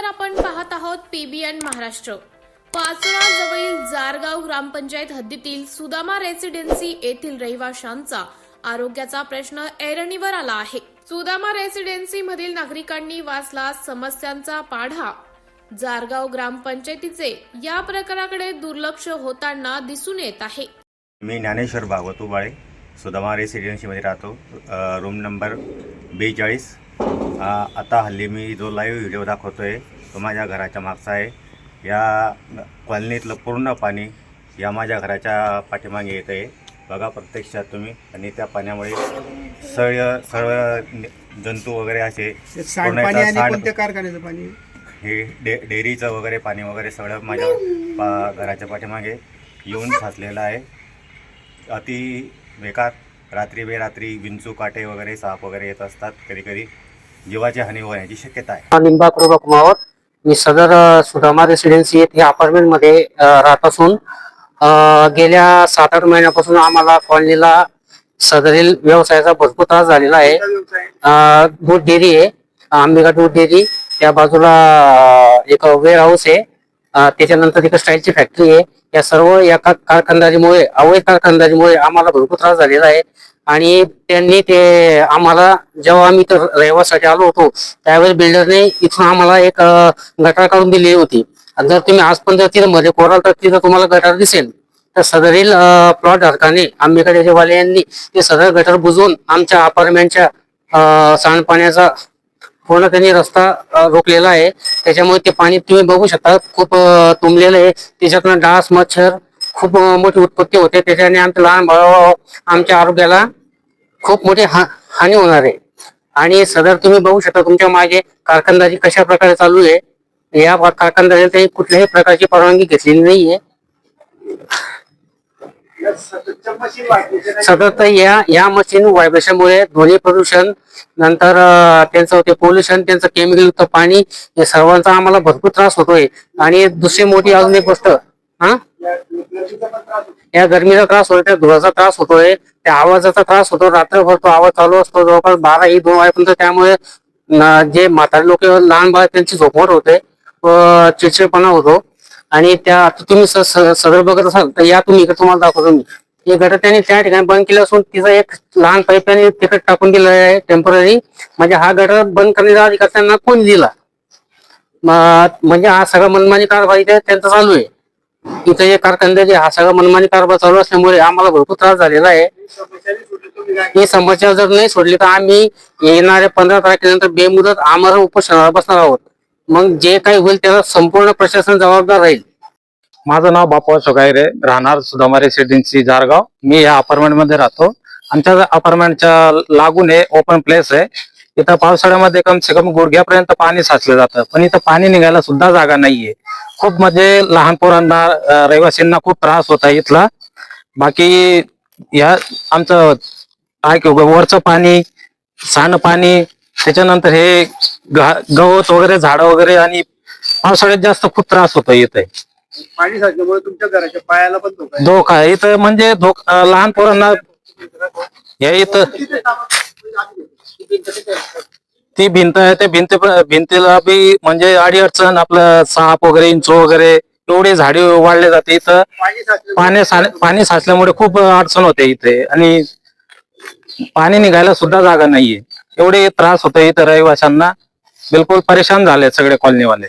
नमस्कार आपण पाहत आहोत पीबीएन महाराष्ट्र. पाचोळा जवळील जारगाव ग्रामपंचायत हद्दीतील सुदामा रेसिडेन्सी येथील रहिवाशांचा आरोग्याचा प्रश्न ऐरणीवर आला आहे. सुदामा रेसिडेन्सी मधील नागरिकांनी वाचला समस्यांचा पाढा. जारगाव ग्रामपंचायतीचे या प्रकाराकडे दुर्लक्ष होताना दिसून येत आहे. मी ज्ञानेश्वर भागवत उबाळे सुदामा रेसिडेन्सीमध्ये राहतो. रूम नंबर बेचाळीस आता हल्ली मी जो लाईव्ह व्हिडिओ दाखवतो आहे तो माझ्या घराच्या मागचा आहे. या कॉलनीतलं पूर्ण पाणी या माझ्या घराच्या पाठीमागे येत आहे. बघा प्रत्यक्षात तुम्ही. आणि त्या पाण्यामुळे सळ सळ जंतू वगैरे असे कारखान्याचं पाणी? हे डे डेअरीचं वगैरे पाणी वगैरे सगळं माझ्या पा घराच्या पाठीमागे येऊन साचलेलं आहे. अति बेकार. रात्री बेरात्री विंचू काटे वगैरे साप वगैरे येत असतात कधी कधी. जीवाची हानी होण्याची शक्यता आहे. लिंबा कृपा कुमावत मी सदर सुदामा रेसिडेन्सी येथे अपार्टमेंटमध्ये राहत असून गेल्या सात आठ महिन्यापासून आम्हाला कॉलनीला सदरील व्यवसायाचा भरपूर त्रास झालेला आहे. दूध डेअरी आहे आंबेगा दूध डेअरी त्या बाजूला एक वेअर हाऊस आहे त्याच्यानंतर एक स्टाईलची फॅक्टरी आहे. या सर्व या कारखानदारीमुळे अवैध कारखानदारीमुळे आम्हाला भरपूर त्रास झालेला आहे. आणि त्यांनी ते आम्हाला जेव्हा आम्ही तर रहिवासाठी आलो होतो त्यावेळेस बिल्डरने इथून आम्हाला एक गटार काढून दिली होती. जर तुम्ही आज पण जर तिथे मध्ये कोराल तर तिथं तुम्हाला गटार दिसेल. तर सदरील प्लॉट धारकाने आंबेकडे वाले यांनी ते सदर गटार बुजवून आमच्या अपार्टमेंटच्या सांडपाण्याचा पूर्ण त्यांनी रस्ता रोखलेला आहे. त्याच्यामुळे ते पाणी तुम्ही बघू शकता खूप तुंबलेलं आहे. त्याच्यातनं डास मच्छर खूप मोठी उत्पत्ती होते. त्याच्याने आमच्या लहान बाळ आमच्या आरोग्याला खूप मोठी हा हानी होणार आहे. आणि सदर तुम्ही बघू शकता तुमच्या मागे कारखानदारी कशा प्रकारे चालू आहे. या कारखानदारीला त्यांनी कुठल्याही प्रकारची परवानगी घेतलेली नाहीये. सतत या या मशीन व्हायब्रेशनमुळे ध्वनी प्रदूषण नंतर त्यांचं ते पोल्युशन त्यांचं केमिकल युक्त पाणी या सर्वांचा आम्हाला भरपूर त्रास होतोय. आणि दुसरी मोठी अजून एक गोष्ट हा? या गरमीचा त्रास होतो त्या धुराचा त्रास होतोय त्या आवाजाचा त्रास होतो रात्रभर तो आवाज चालू असतो जवळपास बारा एक दोन वाजेपर्यंत त्यामुळे जे म्हातारे लोक लहान बाळ त्यांची झोपवट होते चिडचिडपणा होतो. आणि त्या आता तुम्ही स- सदर बघत असाल तर या तुम्ही इकडे तुम्हाला दाखवतो मी. हे गटर त्यांनी त्या ठिकाणी बंद केलं असून तिचा एक लहान पाईप त्यांनी तिकडे टाकून दिलं आहे टेंपररी म्हणजे हा गटर बंद करण्याचा अधिकार त्यांना कोणी दिला? म्हणजे हा सगळा मनमानी कारभारी त्यांचा चालू आहे. इथं हे कारखानदारी हा सगळा मनमानी कारभार चालू असल्यामुळे आम्हाला भरपूर त्रास झालेला आहे. ही समस्या जर नाही सोडली तर आम्ही येणाऱ्या पंधरा तारखेनंतर बेमुदत आम्हाला उपोषणाला बसणार आहोत. मग जे काही होईल त्याला संपूर्ण प्रशासन जबाबदार राहील. माझं नाव बापा सोगायरे राहणार सुधामारे रेसिडेन्सी जारगाव. मी या अपार्टमेंटमध्ये राहतो. आमच्या अपार्टमेंटच्या लागून आहे ओपन प्लेस आहे. इथं पावसाळ्यामध्ये कम से कम गुडघ्यापर्यंत पाणी साचलं जातं. पण इथं पाणी निघायला सुद्धा जागा नाहीये. खूप म्हणजे लहान पोरांना अं, रहिवासींना खूप त्रास होत आहे इथला बाकी या आमचं काय की वरचं पाणी सांड पाणी त्याच्यानंतर हे गवत वगैरे झाडं वगैरे आणि पावसाळ्यात जास्त खूप त्रास होतो इथे पाणी साचल्यामुळे तुमच्या घराच्या पायाला पण धोका आहे. धोका आहे. इथं म्हणजे धोक अं, लहान पोरांना हे इथं ती भिंत आहे त्या भिंती भिंतीला बी म्हणजे अडी अडचण आपलं साप वगैरे इंचो वगैरे एवढे झाडे वाढले जाते इथं. पाणी साचल्यामुळे. पाणी सा- पाणी साचल्यामुळे खूप अडचण होते इथे. आणि पाणी निघायला सुद्धा जागा नाहीये. एवढे त्रास होते इथं रहिवाशांना. बिलकुल परेशान झाले सगळे कॉलनीवाले.